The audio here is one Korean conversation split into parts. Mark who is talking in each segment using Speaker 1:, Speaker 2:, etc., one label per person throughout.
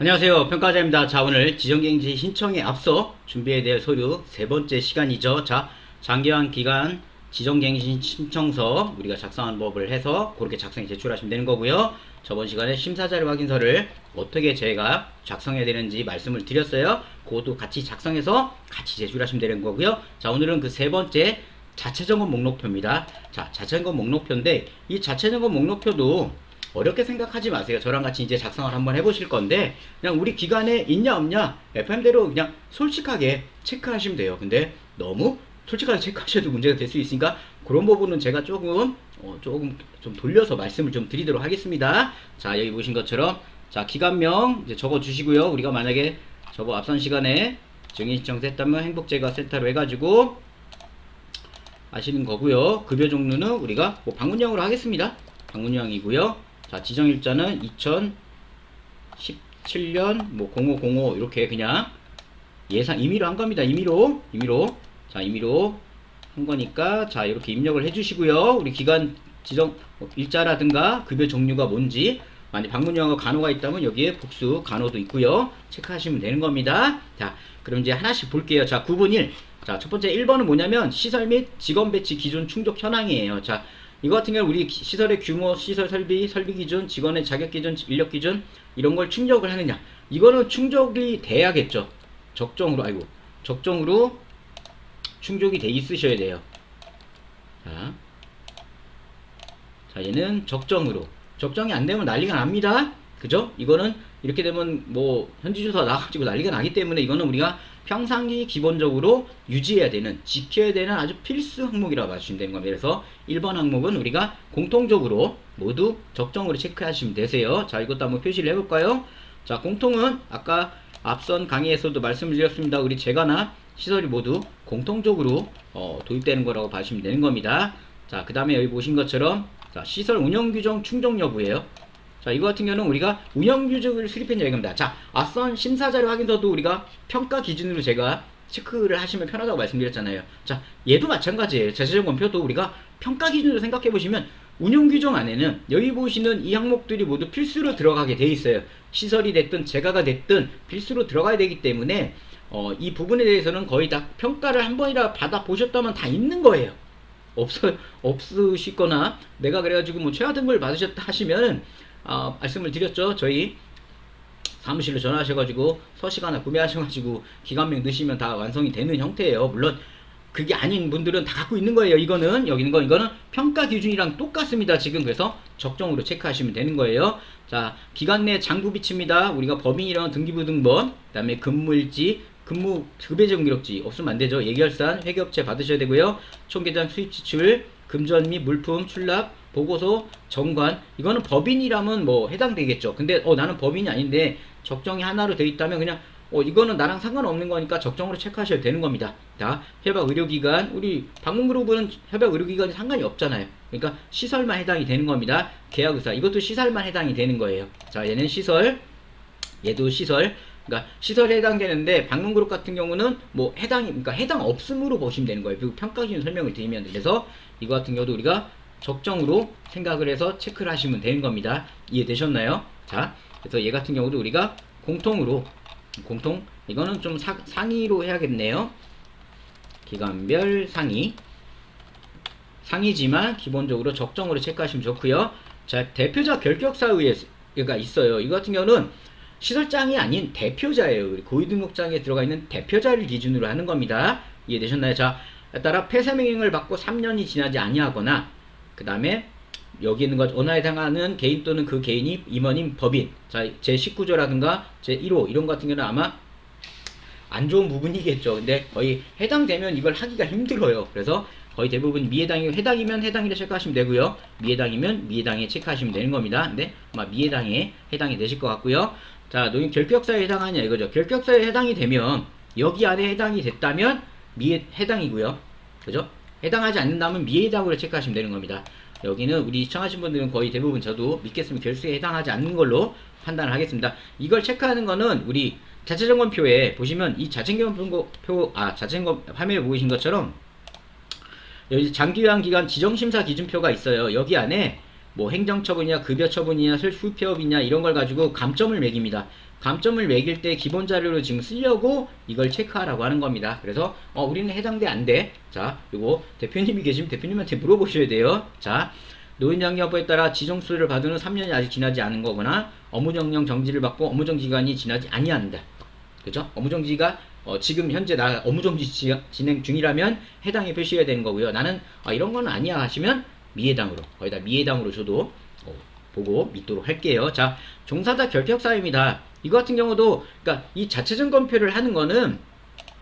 Speaker 1: 안녕하세요. 평가자입니다. 자, 오늘 지정경지 신청에 앞서 준비해야 될 서류 세 번째 시간이죠. 자, 장기한 기간 지정갱신 신청서 우리가 작성한 법을 해서 그렇게 작성해 제출하시면 되는 거고요. 저번 시간에 심사자료 확인서를 어떻게 제가 작성해야 되는지 말씀을 드렸어요. 그것도 같이 작성해서 같이 제출하시면 되는 거고요. 자, 오늘은 그 세 번째 자체 점검 목록표입니다. 자, 자체 점검 목록표인데 이 자체 점검 목록표도 어렵게 생각하지 마세요. 저랑 같이 이제 작성을 한번 해보실 건데 그냥 우리 기간에 있냐 없냐 FM대로 그냥 솔직하게 체크하시면 돼요. 근데 너무 솔직하게 체크하셔도 문제가 될 수 있으니까 그런 부분은 제가 조금 어, 조금 좀 돌려서 말씀을 좀 드리도록 하겠습니다. 자 여기 보신 것처럼 자 기간명 이제 적어 주시고요. 우리가 만약에 저거 앞선 시간에 증인 신청했다면 행복제가 센터로 해가지고 아시는 거고요. 급여 종류는 우리가 뭐 방문형으로 하겠습니다. 방문형이고요. 자, 지정 일자는 2017년 뭐 0505 이렇게 그냥 예상 임의로 한 겁니다. 임의로 임의로 자 임의로 한 거니까 자 이렇게 입력을 해주시고요. 우리 기간 지정 뭐 일자라든가 급여 종류가 뭔지 만약 방문형하고 간호가 있다면 여기에 복수 간호도 있고요. 체크하시면 되는 겁니다. 자 그럼 이제 하나씩 볼게요. 자 9분 1. 자 첫 번째 1번은 뭐냐면 시설 및 직원 배치 기준 충족 현황이에요. 자 이거 같은 경우 우리 기- 시설의 규모, 시설 설비, 설비 기준, 직원의 자격 기준, 인력 기준 이런 걸 충족을 하느냐? 이거는 충족이 돼야겠죠. 적정으로 아이고 적정으로 충족이 돼 있으셔야 돼요. 자, 자 얘는 적정으로 적정이 안 되면 난리가 납니다. 그죠? 이거는 이렇게 되면 뭐 현지 조사 나가지고 난리가 나기 때문에 이거는 우리가 평상시 기본적으로 유지해야 되는 지켜야 되는 아주 필수 항목이라고 봐주시면 되는 겁니다. 그래서 1번 항목은 우리가 공통적으로 모두 적정으로 체크하시면 되세요. 자 이것도 한번 표시를 해볼까요? 자 공통은 아까 앞선 강의에서도 말씀을 드렸습니다. 우리 재가나 시설이 모두 공통적으로 어, 도입되는 거라고 봐주시면 되는 겁니다. 자 그 다음에 여기 보신 것처럼 자 시설 운영 규정 충족 여부예요. 자, 이거 같은 경우는 우리가 운영 규정을 수립했냐 이겁니다. 자, 앞선 심사자료 확인서도 우리가 평가 기준으로 제가 체크를 하시면 편하다고 말씀드렸잖아요. 자, 얘도 마찬가지예요. 자체점검표도 우리가 평가 기준으로 생각해 보시면 운영 규정 안에는 여기 보시는 이 항목들이 모두 필수로 들어가게 돼 있어요. 시설이 됐든 재가가 됐든 필수로 들어가야 되기 때문에 어, 이 부분에 대해서는 거의 다 평가를 한 번이라 받아 보셨다면 다 있는 거예요. 없어 없으시거나 내가 그래가지고 뭐 최하 등급을 받으셨다 하시면은 아, 말씀을 드렸죠. 저희 사무실로 전화하셔가지고 서식 하나 구매하셔가지고 기간명 넣으시면 다 완성이 되는 형태예요. 물론 그게 아닌 분들은 다 갖고 있는 거예요. 이거는 여기 있는 거 이거는 평가 기준이랑 똑같습니다. 지금 그래서 적정으로 체크하시면 되는 거예요. 자 기간 내 장부 비치입니다. 우리가 법인이랑 등기부 등본 그다음에 근무일지 근무 급여 정기록지 없으면 안 되죠. 예결산 회계업체 받으셔야 되고요. 총계장 수입 지출 금전 및 물품 출납 보고서 정관 이거는 법인이라면 뭐 해당되겠죠. 근데 어 나는 법인이 아닌데 적정이 하나로 돼 있다면 그냥 어 이거는 나랑 상관없는 거니까 적정으로 체크하셔도 되는 겁니다. 자 협약 의료기관 우리 방문그룹은 협약 의료기관이 상관이 없잖아요. 그러니까 시설만 해당이 되는 겁니다. 계약의사 이것도 시설만 해당이 되는 거예요. 자 얘는 시설 얘도 시설 그러니까 시설에 해당되는데 방문 그룹 같은 경우는 뭐 해당이 그러니까 해당 없음으로 보시면 되는 거예요. 그리고 평가 기준 설명을 드리면 그래서 이거 같은 경우도 우리가 적정으로 생각을 해서 체크를 하시면 되는 겁니다. 이해되셨나요? 자, 그래서 얘 같은 경우도 우리가 공통으로 공통 이거는 좀 사- 상위로 해야겠네요. 기간별 상위 상위지만 기본적으로 적정으로 체크하시면 좋고요. 자, 대표자 결격사의가 있어요. 이거 같은 경우는 시설장이 아닌 대표자예요. 고위등록장에 들어가 있는 대표자를 기준으로 하는 겁니다. 이해되셨나요? 자, 따라 폐쇄명령을 받고 3년이 지나지 아니하거나 그 다음에 여기 있는 것 언어에 해당하는 개인 또는 그 개인이 임원인 법인 자 제19조라든가 제1호 이런 것 같은 경우는 아마 안 좋은 부분이겠죠 근데 거의 해당되면 이걸 하기가 힘들어요 그래서 거의 대부분 미해당이 해당이면 해당이라 체크하시면 되고요 미해당이면 미해당에 체크하시면 되는 겁니다 근데 아마 미해당에 해당이 되실 것 같고요 자 너희 결격사에 해당하냐 이거죠 결격사에 해당이 되면 여기 안에 해당이 됐다면 미해 해당이고요 그죠 해당하지 않는다면 미해당으로 체크하시면 되는 겁니다 여기는 우리 시청하신 분들은 거의 대부분 저도 믿겠으면 결수에 해당하지 않는 걸로 판단을 하겠습니다. 이걸 체크하는 거는 우리 자체점검표에 보시면 이 자체점검표 아 자체점검 화면에 보이신 것처럼 여기 장기요한 기간 지정심사 기준표가 있어요. 여기 안에 뭐 행정처분이냐 급여처분이냐 실수폐업이냐 이런 걸 가지고 감점을 매깁니다. 감점을 매길 때 기본 자료로 지금 쓰려고 이걸 체크하라고 하는 겁니다. 그래서 어, 우리는 해당돼 안 돼. 자, 요거 대표님이 계시면 대표님한테 물어보셔야 돼요. 자, 노인장기업부에 따라 지정수를 받은 후 3년이 아직 지나지 않은 거거나 업무정령 정지를 받고 업무정지 기간이 지나지 아니한다. 그죠? 업무정지가 어, 지금 현재 나 업무정지 지- 진행 중이라면 해당에 표시해야 되는 거고요. 나는 아, 이런 건 아니야 하시면 미해당으로 거기다 미해당으로 저도 어, 보고 믿도록 할게요. 자, 종사자 결격 사유입니다. 이거 같은 경우도 그러니까 이 자체 점검표를 하는 거는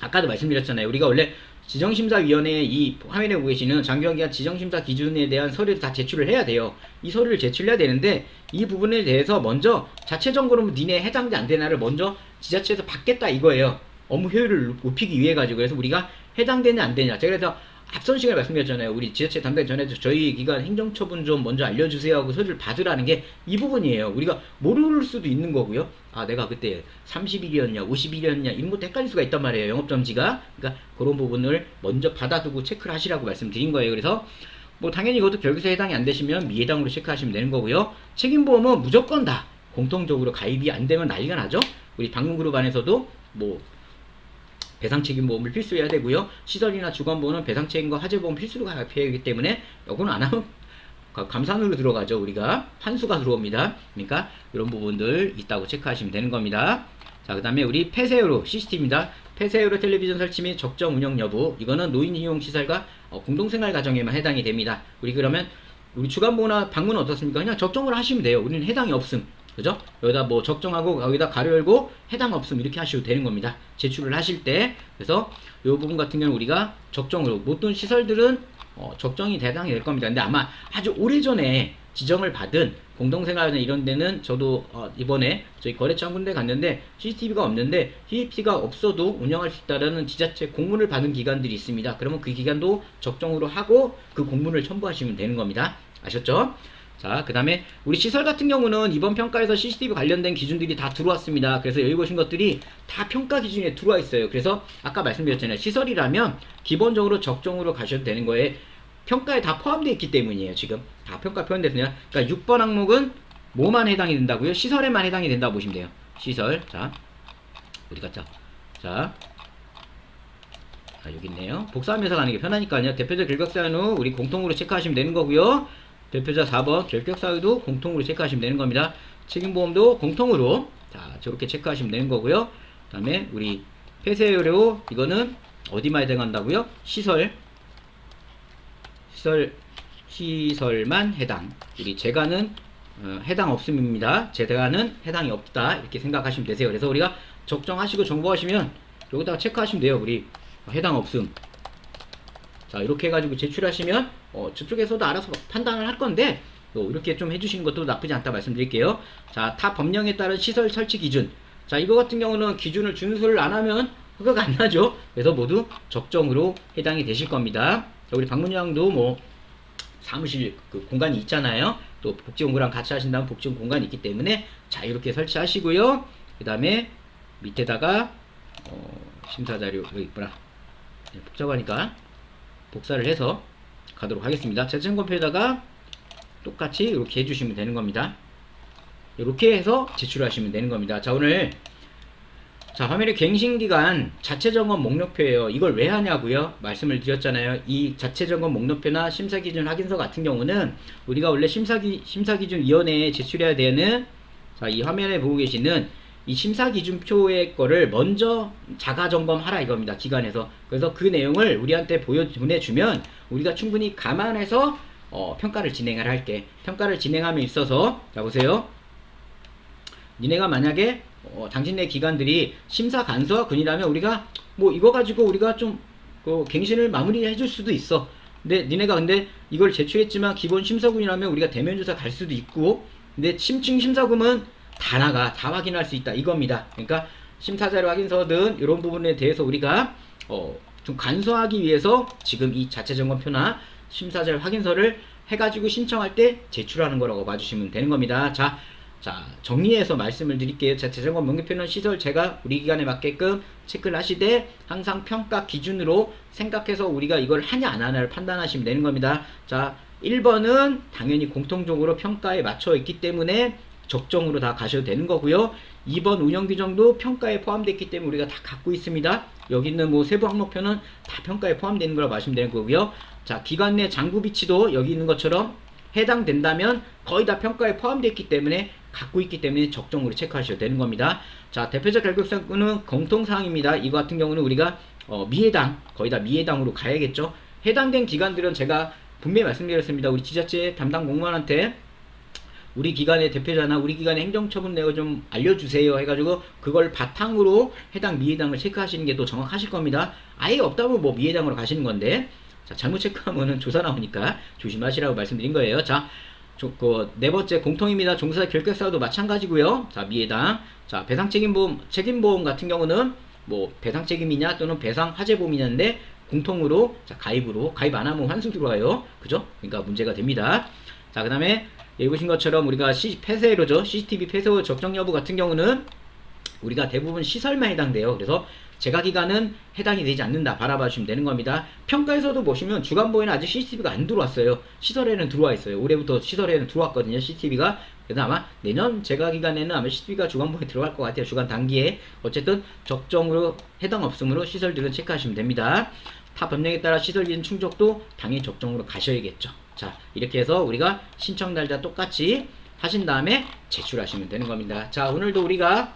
Speaker 1: 아까도 말씀드렸잖아요. 우리가 원래 지정심사위원회에 이 화면에 보고 계시는 장기화기관 지정심사 기준에 대한 서류를 다 제출을 해야 돼요. 이 서류를 제출해야 되는데 이 부분에 대해서 먼저 자체 점검으로 니네 해당돼 안 되나를 먼저 지자체에서 받겠다 이거예요. 업무 효율을 높이기 위해 가지고 그래서 우리가 해당되냐 안 되냐. 제가 그래서 앞선 시간에 말씀드렸잖아요. 우리 지자체 담당 전에도 저희 기관 행정처분 좀 먼저 알려주세요 하고 서류를 받으라는 게 이 부분이에요. 우리가 모를 수도 있는 거고요. 아, 내가 그때 30일이었냐, 50일이었냐, 이런 것도 헷갈릴 수가 있단 말이에요. 영업점지가. 그러니까 그런 부분을 먼저 받아두고 체크를 하시라고 말씀드린 거예요. 그래서 뭐 당연히 이것도 결기세 해당이 안 되시면 미해당으로 체크하시면 되는 거고요. 책임보험은 무조건 다 공통적으로 가입이 안 되면 난리가 나죠. 우리 방문그룹 안에서도 뭐 배상 책임 보험을 필수해야 되고요. 시설이나 주관보험은 배상 책임과 화재보험 필수로 가입해야 하기 때문에 이거는 안 하면 가- 감산으로 들어가죠. 우리가 환수가 들어옵니다. 그러니까 이런 부분들 있다고 체크하시면 되는 겁니다. 자, 그 다음에 우리 폐쇄요로 CCTV입니다. 폐쇄요로 텔레비전 설치 및 적정 운영 여부. 이거는 노인 이용 시설과 어, 공동생활 가정에만 해당이 됩니다. 우리 그러면 우리 주간보나 방문은 어떻습니까? 그냥 적정을 하시면 돼요. 우리는 해당이 없음. 그죠? 여기다 뭐 적정하고 여기다 가로 열고 해당 없음 이렇게 하셔도 되는 겁니다. 제출을 하실 때 그래서 이 부분 같은 경우는 우리가 적정으로 모든 시설들은 어, 적정이 대상이 될 겁니다. 근데 아마 아주 오래전에 지정을 받은 공동생활이나 이런 데는 저도 어, 이번에 저희 거래처 한 군데 갔는데 CCTV가 없는데 CCTV가 없어도 운영할 수 있다라는 지자체 공문을 받은 기관들이 있습니다. 그러면 그 기관도 적정으로 하고 그 공문을 첨부하시면 되는 겁니다. 아셨죠? 자, 그 다음에 우리 시설 같은 경우는 이번 평가에서 CCTV 관련된 기준들이 다 들어왔습니다. 그래서 여기 보신 것들이 다 평가 기준에 들어와 있어요. 그래서 아까 말씀드렸잖아요. 시설이라면 기본적으로 적정으로 가셔도 되는 거에 평가에 다 포함되어 있기 때문이에요. 지금 다 평가 포함됐으냐. 그러니까 6번 항목은 뭐만 해당이 된다고요? 시설에만 해당이 된다고 보시면 돼요. 시설. 자, 어디 갔죠? 자, 아, 여기 있네요. 복사하면서 가는 게 편하니까요. 대표자 결격 사유는 우리 공통으로 체크하시면 되는 거고요. 대표자 4번 결격 사유도 공통으로 체크하시면 되는 겁니다. 책임보험도 공통으로 자 저렇게 체크하시면 되는 거고요. 그 다음에 우리 폐쇄료 이거는 어디만 해당한다고요? 시설 시설 시설만 해당. 우리 재가는 어, 해당 없음입니다. 재가는 해당이 없다 이렇게 생각하시면 되세요. 그래서 우리가 적정하시고 정보하시면 여기다가 체크하시면 돼요. 우리 해당 없음. 자 이렇게 해가지고 제출하시면 어, 저쪽에서도 알아서 판단을 할 건데 또 이렇게 좀 해주시는 것도 나쁘지 않다 말씀드릴게요. 자, 타 법령에 따른 시설 설치 기준. 자, 이거 같은 경우는 기준을 준수를 안 하면 허가가 안 나죠. 그래서 모두 적정으로 해당이 되실 겁니다. 자, 우리 박문영도 뭐 사무실 그 공간이 있잖아요. 또 복지공구랑 같이 하신다면 복지공 공간이 있기 때문에 자 이렇게 설치하시고요. 그 다음에 밑에다가 어, 심사 자료 여기 있구나. 네, 복잡하니까 복사를 해서 가도록 하겠습니다. 재생권표에다가 똑같이 이렇게 해주시면 되는 겁니다. 이렇게 해서 제출하시면 되는 겁니다. 자 오늘 자 화면에 갱신기간 자체 점검 목록표예요. 이걸 왜 하냐고요? 말씀을 드렸잖아요. 이 자체 점검 목록표나 심사기준 확인서 같은 경우는 우리가 원래 심사기 심사기준 위원회에 제출해야 되는 자 이 화면에 보고 계시는 이 심사 기준표의 거를 먼저 자가 점검하라 이겁니다. 기관에서. 그래서 그 내용을 우리한테 보여 보내주면 우리가 충분히 감안해서 어, 평가를 진행을 할게. 평가를 진행함에 있어서 자 보세요. 니네가 만약에 어, 당신네 기관들이 심사 간소화군이라면 우리가 뭐 이거 가지고 우리가 좀 그 갱신을 마무리해 줄 수도 있어. 근데 니네가 근데 이걸 제출했지만 기본 심사군이라면 우리가 대면 조사 갈 수도 있고 근데 심층 심사금은 다 나가 다 확인할 수 있다 이겁니다. 그러니까 심사자료 확인서든 이런 부분에 대해서 우리가 어, 좀 간소화하기 위해서 지금 이 자체 점검표나 심사자료 확인서를 해가지고 신청할 때 제출하는 거라고 봐주시면 되는 겁니다. 자, 자 정리해서 말씀을 드릴게요. 자체 점검 명기표는 시설 제가 우리 기간에 맞게끔 체크를 하시되 항상 평가 기준으로 생각해서 우리가 이걸 하냐 안 하냐를 판단하시면 되는 겁니다. 자, 1번은 당연히 공통적으로 평가에 맞춰 있기 때문에 적정으로 다 가셔도 되는 거고요. 2번 운영 규정도 평가에 포함됐기 때문에 우리가 다 갖고 있습니다. 여기 있는 뭐 세부 항목표는 다 평가에 포함되는 거라고 보시면 되는 거고요. 자, 기관 내 장부 비치도 여기 있는 것처럼 해당된다면 거의 다 평가에 포함됐기 때문에 갖고 있기 때문에 적정으로 체크하셔도 되는 겁니다. 자, 대표적 결격사건은 공통사항입니다. 이거 같은 경우는 우리가 어, 미해당, 거의 다 미해당으로 가야겠죠. 해당된 기관들은 제가 분명히 말씀드렸습니다. 우리 지자체 담당 공무원한테 우리 기관의 대표자나 우리 기관의 행정처분 내역을 좀 알려주세요 해가지고 그걸 바탕으로 해당 미해당을 체크하시는 게 또 정확하실 겁니다. 아예 없다면 뭐 미해당으로 가시는 건데 자, 잘못 체크하면은 조사 나오니까 조심하시라고 말씀드린 거예요. 자, 저, 그, 네 번째 공통입니다. 종사 결격사도 마찬가지고요. 자, 미해당. 자, 배상 책임보험, 책임보험 같은 경우는 뭐 배상 책임이냐 또는 배상 화재보험이냐인데 공통으로 자, 가입으로 가입 안 하면 환수 들어와요. 그죠? 그러니까 문제가 됩니다. 자, 그다음에 보신 것처럼 우리가 시, 폐쇄로죠. CCTV 폐쇄 적정 여부 같은 경우는 우리가 대부분 시설만 해당돼요. 그래서 재가 기간은 해당이 되지 않는다. 바라봐 주시면 되는 겁니다. 평가에서도 보시면 주간보에는 아직 CCTV가 안 들어왔어요. 시설에는 들어와 있어요. 올해부터 시설에는 들어왔거든요. CCTV가. 그래서 아마 내년 재가 기간에는 아마 CCTV가 주간보에 들어갈 것 같아요. 주간 단기에. 어쨌든 적정으로 해당 없으므로 시설들은 체크하시면 됩니다. 타 법령에 따라 시설 기준 충족도 당연히 적정으로 가셔야겠죠. 자, 이렇게 해서 우리가 신청 날짜 똑같이 하신 다음에 제출하시면 되는 겁니다. 자, 오늘도 우리가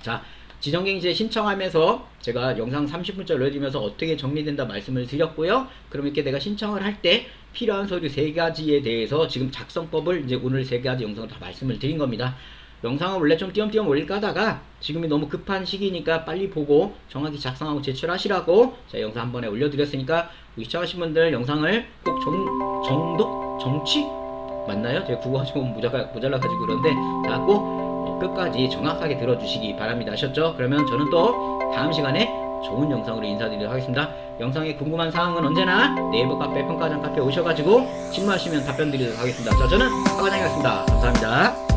Speaker 1: 자, 지정갱제 신청하면서 제가 영상 30분짜리 올려드리면서 어떻게 정리된다 말씀을 드렸고요. 그럼 이렇게 내가 신청을 할 때 필요한 서류 세 가지에 대해서 지금 작성법을 이제 오늘 세 가지 영상을 다 말씀을 드린 겁니다. 영상을 원래 좀 띄엄띄엄 올릴까 하다가 지금이 너무 급한 시기니까 빨리 보고 정확히 작성하고 제출하시라고 제가 영상 한 번에 올려드렸으니까 시청하신 분들 영상을 꼭 정, 정독? 정치? 맞나요? 제가 국어가 좀 모자라, 모자라가지고 그런데 자, 꼭 어, 끝까지 정확하게 들어주시기 바랍니다. 아셨죠? 그러면 저는 또 다음 시간에 좋은 영상으로 인사드리도록 하겠습니다. 영상에 궁금한 사항은 언제나 네이버 카페 평가장 카페 오셔가지고 질문하시면 답변 드리도록 하겠습니다. 자, 저는 평가장이었습니다. 감사합니다.